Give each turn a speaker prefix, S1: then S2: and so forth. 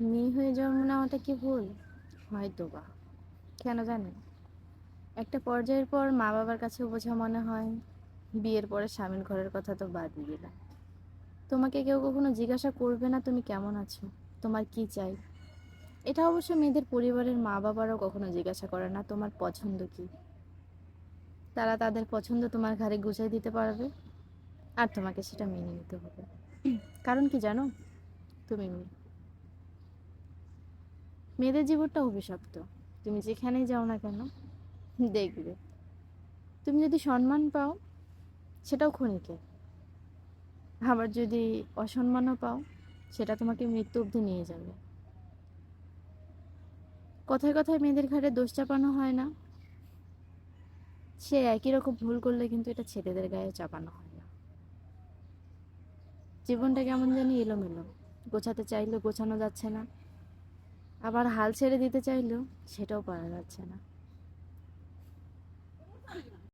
S1: মেয়ে হয়ে জন্ম নেওয়াটা কি ভুল? হয়তো বা কেন জানেন? একটা পর্যায়ের পর মা বাবার কাছে বোঝা মনে হয়, বিয়ের পরে স্বামীর ঘরের কথা তো বাদই দিলাম। তোমাকে কেউ কখনো জিজ্ঞাসা করবে না তুমি কেমন আছো? তোমার কি চাই? এটা অবশ্য মেয়েদের পরিবারের মা বাবারাও কখনো জিজ্ঞাসা করে না, তোমার পছন্দ কি? তারা তাদের পছন্দ তোমার ঘাড়ে গুছাই দিতে পারবে, আর তোমাকে সেটা মেনে নিতে হবে। কারণ কি জানো? তুমি মেয়ে। মেয়েদের জীবনটা অভিশপ্ত। তুমি যেখানেই যাও না কেন, দেখবে। তুমি যদি সম্মান পাও, সেটাও ক্ষণিকে। আবার যদি অসম্মানও পাও, সেটা তোমাকে মৃত্যু অবধি নিয়ে যাবে। কথায় কথায় মেয়েদের ঘাড়ে দোষ চাপানো হয় না। সে একই রকম ভুল করলে কিন্তু এটা ছেলেদের গায়ে চাপানো হয় না। জীবনটা কেমন জানি এলোমেলো। গোছাতে চাইলেও গোছানো যাচ্ছে না। আবার হাল ছেড়ে দিতে চাইলেও সেটাও পারা যাচ্ছে না।